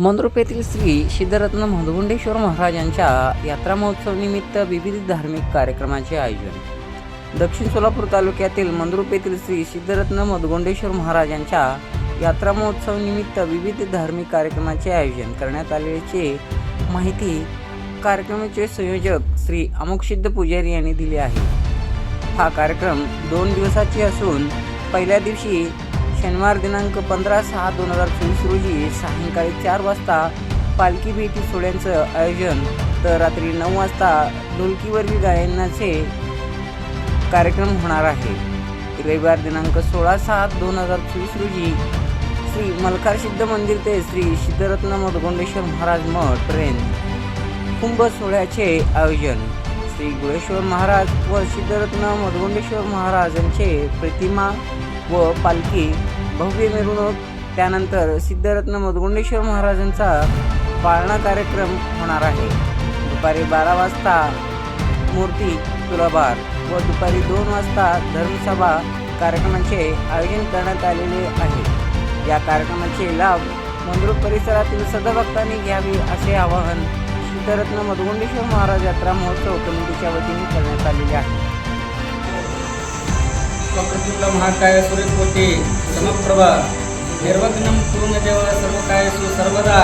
मंद्रुप येथील श्री सिद्धरत्न मधुगुंडेश्वर महाराजांच्या यात्रा महोत्सव निमित्त विविध धार्मिक कार्यक्रमाचे आयोजन. दक्षिण सोलापूर तालुक्यातील मंद्रुप येथील श्री सिद्धरत्न मधुगुंडेश्वर महाराजांच्या यात्रा महोत्सव निमित्त विविध धार्मिक कार्यक्रमाचे आयोजन करण्यात आल्याचे माहिती कार्यक्रमाचे संयोजक श्री अमुकसिद्ध पुजारी यांनी दिली आहे. हा कार्यक्रम दोन दिवसाची असून पहिल्या दिवशी शनिवार दिनांक पंधरा सहा दोन हजार चोवीस रोजी सायंकाळी चार वाजता पालखी भेटी सोहळ्यांचं आयोजन. तर रात्री नऊ वाजता ढोलकीवरील गायनाचे कार्यक्रम होणार आहे. रविवार दिनांक सोळा सात दोन हजार चोवीस रोजी श्री मलकार सिद्ध मंदिर ते श्री सिद्धरत्न मधगोंडेश्वर महाराज मठ ट्रेन कुंभ सोहळ्याचे आयोजन. श्री गुळेश्वर महाराज व सिद्धरत्न मधगोंडेश्वर महाराज यांचे प्रतिमा व पालखी भव्य मिरवणूक त्यानंतर सिद्धरत्न मधुगुंडेश्वर महाराजांचा पाळणा कार्यक्रम होणार आहे. दुपारी बारा वाजता मूर्ती तुलाभार व दुपारी दोन वाजता धर्मसभा कार्यक्रमाचे आयोजन करण्यात आलेले आहे. या कार्यक्रमाचे लाभ मंदिर परिसरातील सदभक्तांनी घ्यावे असे आवाहन सिद्धरत्न मधुगुंडेश्वर महाराज यात्रा महोत्सव कमिटीच्या वतीने करण्यात आलेले आहे. वक्रतुंड महाकाय सूर्यकोटी समप्रभा निर्वग्नम पूर्णदेव सर्व कायसु सर्वदा.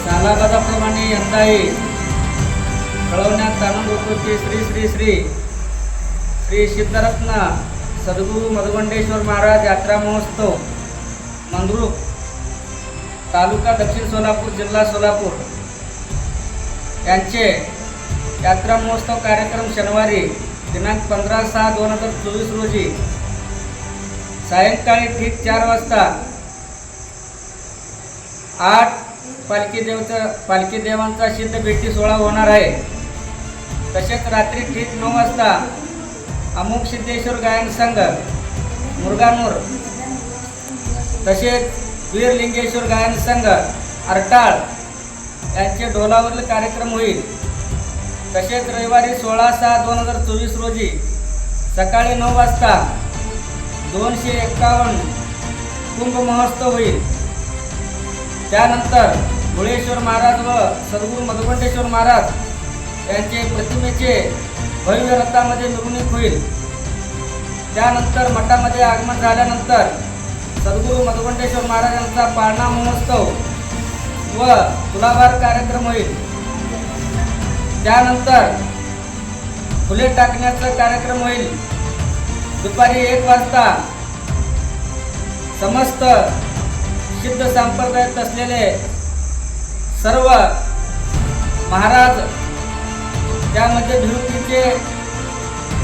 सालाबादाप्रमाणे यंदाही कळवण्यात आनंद होतो की श्री श्री श्री. श्री सिद्धरत्न सद्गुरू मधुगंडेश्वर महाराज यात्रा महोत्सव मंद्रुप तालुका दक्षिण सोलापूर जिल्हा सोलापूर. यांचे यात्रा महोत्सव कार्यक्रम शनिवारी दिनांक पंधरा सहा दोन हजार चोवीस रोजी सायंकाळी ठीक चार वाजता आठ पालखी देवचा पालखी देवांचा सिद्ध भेटी सोहळा होणार आहे. तसेच रात्री ठीक नऊ वाजता अमुक सिद्धेश्वर गायन संघ मुरगानूर तसेच वीरलिंगेश्वर गायन संघ अरटाळ यांचे ढोलावरील कार्यक्रम होईल. तसेच रविवारी सोळा सहा दोन हजार चोवीस रोजी सकाळी नऊ वाजता दोनशे एक्कावन्न कुंभ महोत्सव होईल. त्यानंतर धुळेश्वर महाराज व सद्गुरू मधुकंठेश्वर महाराज यांचे प्रतिमेचे भव्य रथामध्ये मिरवणूक होईल. त्यानंतर मठामध्ये आगमन झाल्यानंतर सद्गुरू मधुकंटेश्वर महाराजांचा पाळणा महोत्सव व तुलाभार कार्यक्रम होईल. त्यानंतर फुले टाकण्याचा कार्यक्रम होईल. दुपारी एक वाजता समस्त सिद्ध संप्रदायात असलेले सर्व महाराज त्यामध्ये भिरुकीचे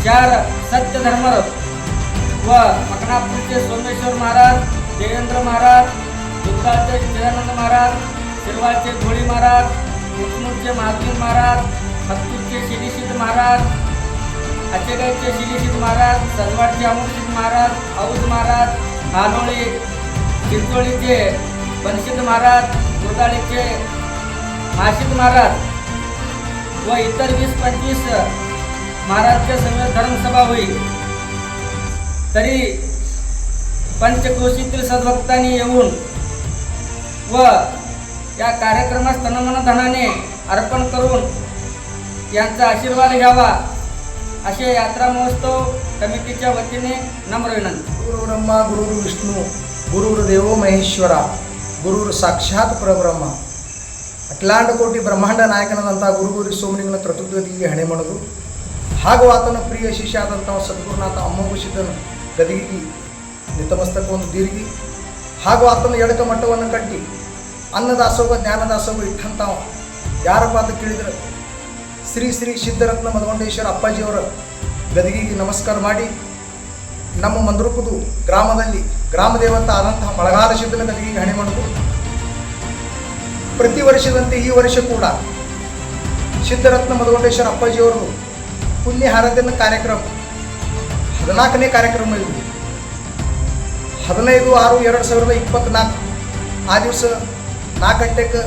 चार सत्यधर्म व मकनापूरचे सोमेश्वर महाराज देवेंद्र महाराज दुग्गाचे जयानंद महाराज शिरवाचे धोळी महाराज कोथनूरचे महात्मा महाराज हत्तूरचे शिरीसिद्ध महाराज आचेगावचे शिरीसिद्ध महाराज सलवाडचे अमृत महाराज औद महाराज हानोळी चिंचोळीचे बनसिद्ध महाराज गोदाळीचे मासिद्ध महाराज व इतर वीस पंचवीस महाराजच्या समेत धर्मसभा होईल. तरी पंचकोशीतील सद्भक्तांनी येऊन व या कार्यक्रमास तनमन धनाने अर्पण करून यांचा आशीर्वाद घ्यावा असे यात्रा महोत्सव कमिटीच्या वतीने नम्र विनंती गुरु ब्रह्मा गुरुर विष्णू गुरुर देवो ಮಹೇಶ್ವರ ಗುರುರ್ ಸಾಕ್ಷಾತ್ ಪರಬ್ರಹ್ಮ ಅಖಿಲಾಂಡ ಕೋಟಿ ಬ್ರಹ್ಮಾಂಡ ನಾಯಕನಾದಂಥ ಗುರುಗುರಿ ಸೋಮಲಿಂಗನ ತತ್ವದಿಗೆ ಹಣೆ ಮಾಡೋದು ಹಾಗೂ ಆತನ ಪ್ರಿಯ ಶಿಷ್ಯ ಆದಂಥ ಸದ್ಗುರುನಾಥ ಅಮ್ಮಗು ಸಿದ್ಧನ ಗದಿಗೆ ನಿತಮಸ್ತಕವನ್ನು ದೀರ್ಗಿ ಹಾಗೂ ಆತನ ಎಡಕ ಮಟ್ಟವನ್ನು ಕಟ್ಟಿ ಅನ್ನದಾಸೋಗ ಜ್ಞಾನದಾಸೋಗ ಇಟ್ಟಂಥವ ಯಾರಪ್ಪ ಅಂತ ಕೇಳಿದ್ರೆ ಶ್ರೀ ಶ್ರೀ ಸಿದ್ಧರತ್ನ ಮಧುಗೊಂಡೇಶ್ವರ ಅಪ್ಪಾಜಿಯವರ ಗದಗಿಗೆ ನಮಸ್ಕಾರ ಮಾಡಿ ನಮ್ಮ ಮಂದ್ರಪುದು ಗ್ರಾಮದಲ್ಲಿ ಗ್ರಾಮ ದೇವತ ಆದಂತಹ ಮಳೆಗಾಲ ಸಿದ್ಧನ ಗದಗಿಗೆ ಹಣೆ ಮಾಡುವುದು ಪ್ರತಿ ವರ್ಷದಂತೆ ಈ ವರ್ಷ ಕೂಡ ಸಿದ್ಧರತ್ನ ಮಧುಗೊಂಡೇಶ್ವರ ಅಪ್ಪಾಜಿಯವರು ಪುಣ್ಯ ಹಾರದಿನ ಕಾರ್ಯಕ್ರಮ, ಹದಿನಾಲ್ಕನೇ ಕಾರ್ಯಕ್ರಮ ಇದು. ಹದಿನೈದು ಆರು ಎರಡು ಸಾವಿರದ ಇಪ್ಪತ್ತ್ನಾಲ್ಕು ಆ ದಿವಸ ನಾಲ್ಕು ಗಂಟೆಗೆ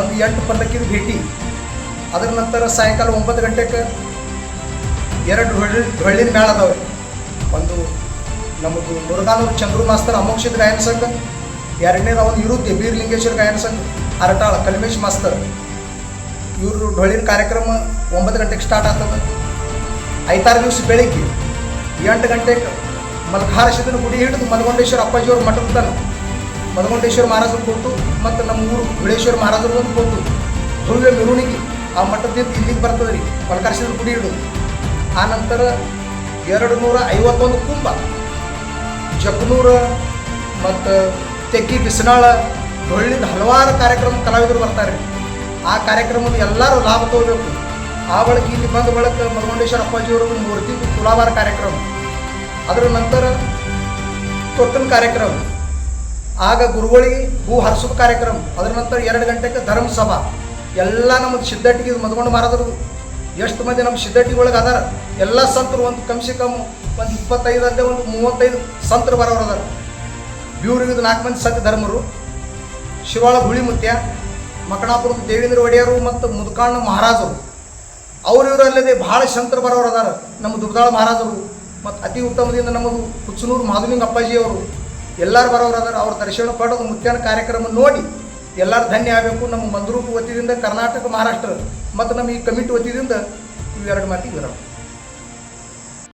ಒಂದು ಎಂಟು ಪಲ್ಲಕ್ಕಿನ ಭೇಟಿ. ಅದರ ನಂತರ ಸಾಯಂಕಾಲ ಒಂಬತ್ತು ಗಂಟೆಗೆ ಎರಡು ಹೊಳ್ಳಿ ಹೊಳ್ಳಿನ ಮೇಳ ಅದಾವೆ. ಒಂದು ನಮ್ಮದು ಮುರುಗಾನೂರು ಚಂದ್ರು ಮಾಸ್ತರ್ ಅಮೋಕ್ಷಿತ್ ಗಾಯನ ಸಂಘ, ಎರಡನೇದು ಅವನು ಇರುತ್ತೆ ಬೀರ್ಲಿಂಗೇಶ್ವರ ಗಾಯನ ಸಂಘ, ಅರಟಾಳ ಕಲ್ಮೇಶ್ ಮಾಸ್ತರ್. ಇವರು ಡೊಳ್ಳಿನ ಕಾರ್ಯಕ್ರಮ ಒಂಬತ್ತು ಗಂಟೆಗೆ ಸ್ಟಾರ್ಟ್ ಆಗ್ತದೆ. ಐದಾರು ದಿವಸ ಬೆಳಿಗ್ಗೆ ಎಂಟು ಗಂಟೆಗೆ ಮಲ್ಕಾರಶಿದನ ಗುಡಿ ಹಿಡಿದು ಮಲಗೊಂಡೇಶ್ವರ ಅಪ್ಪಾಜಿಯವ್ರ ಮಠದ ತನಕ ಮದಗೊಂಡೇಶ್ವರ ಮಹಾರಾಜರು ಕೊಟ್ಟು ಮತ್ತು ನಮ್ಮ ಊರು ಬಿಳೇಶ್ವರ ಮಹಾರಾಜರು ಕೊಟ್ಟು ಭವ್ಯ ಮೆರವಣಿಗೆ ಆ ಮಠದಿಂದ ಇಲ್ಲಿಗೆ ಬರ್ತದೆ ರೀ. ಮಲ್ಕಾರಶಿದನ ಗುಡಿ ಹಿಡಿದು ಆ ನಂತರ ಎರಡು ನೂರ ಐವತ್ತೊಂದು ಕುಂಭ. ಜಗನೂರ ಮತ್ತು ತೆಕ್ಕಿ ಬಿಸನಾಳ ಹೊಳ್ಳಿದ ಹಲವಾರು ಕಾರ್ಯಕ್ರಮ ಕಲಾವಿದರು ಬರ್ತಾರೆ. ಆ ಕಾರ್ಯಕ್ರಮದ ಎಲ್ಲರೂ ಲಾಭ ತಗೋಬೇಕು. ಆ ಬಳಿಕ ಇಲ್ಲಿ ಬಂದ ಬಳಿಕ ಮರಗೊಂಡೇಶ್ವರ ಅಪ್ಪಾಜಿಯವರು ಮೂರ್ತಿ ತುಲಾಭಾರ ಕಾರ್ಯಕ್ರಮ. ಅದರ ನಂತರ ತೊಟ್ಟನ ಕಾರ್ಯಕ್ರಮ. ಆಗ ಗುರುಗಳಿಗೆ ಹೂ ಹರಿಸೋದು ಕಾರ್ಯಕ್ರಮ. ಅದರ ನಂತರ ಎರಡು ಗಂಟೆಗೆ ಧರ್ಮ ಸಭಾ ಎಲ್ಲ ನಮಗೆ ಸಿದ್ಧಟ್ಟಿಗೆ ಮದ್ಕೊಂಡು ಮಾರಾದ್ರು. ಎಷ್ಟು ಮಂದಿ ನಮ್ಮ ಸಿದ್ಧಟ್ಟಿ ಒಳಗೆ ಅದಾರ? ಎಲ್ಲ ಸಂತರು ಒಂದು ಕಮ್ಸೆ ಕಮ್ ಒಂದು ಇಪ್ಪತ್ತೈದು ಅಲ್ಲದೆ ಒಂದು ಮೂವತ್ತೈದು ಸಂತರು ಬರೋರು ಅದಾರ. ಬ್ಯೂರಿಗೆ ನಾಲ್ಕು ಮಂದಿ ಸಂತ ಧರ್ಮರು. ಶಿವಾಳ ಹುಳಿಮುತ್ಯ, ಮಕಣಾಪುರದ ದೇವೇಂದ್ರ ಒಡೆಯರು ಮತ್ತು ಮುದುಕಾಣ ಮಹಾರಾಜರು. ಅವರು ಇವರು ಅಲ್ಲದೆ ಭಾಳ ಸಂತರು ಬರೋರು ಅದಾರ ನಮ್ಮ ದುರ್ದಾಳ ಮಹಾರಾಜರು ಮತ್ತು ಅತಿ ಉತ್ತಮದಿಂದ ನಮ್ಮದು ಹುಚ್ಚನೂರು ಮಾಧುಲಿಂಗ ಅಪ್ಪಾಜಿಯವರು. ಎಲ್ಲರೂ ಬರೋರು ಅದಾರ. ಅವ್ರ ದರ್ಶನ ಪಡೆದು ಮುತ್ಯಾನ ಕಾರ್ಯಕ್ರಮ ನೋಡಿ ಎಲ್ಲರೂ ಧನ್ಯ ಆಗಬೇಕು ನಮ್ಮ ಮಂದ್ರೂಪ ವತಿಯಿಂದ ಕರ್ನಾಟಕ ಮಹಾರಾಷ್ಟ್ರ ಮತ್ತು ನಮ್ಮ ಈ ಕಮಿಟಿ ವತಿಯಿಂದ ಇವೆರಡು ಮಾತಿಗೆ ವಿರಾಮ.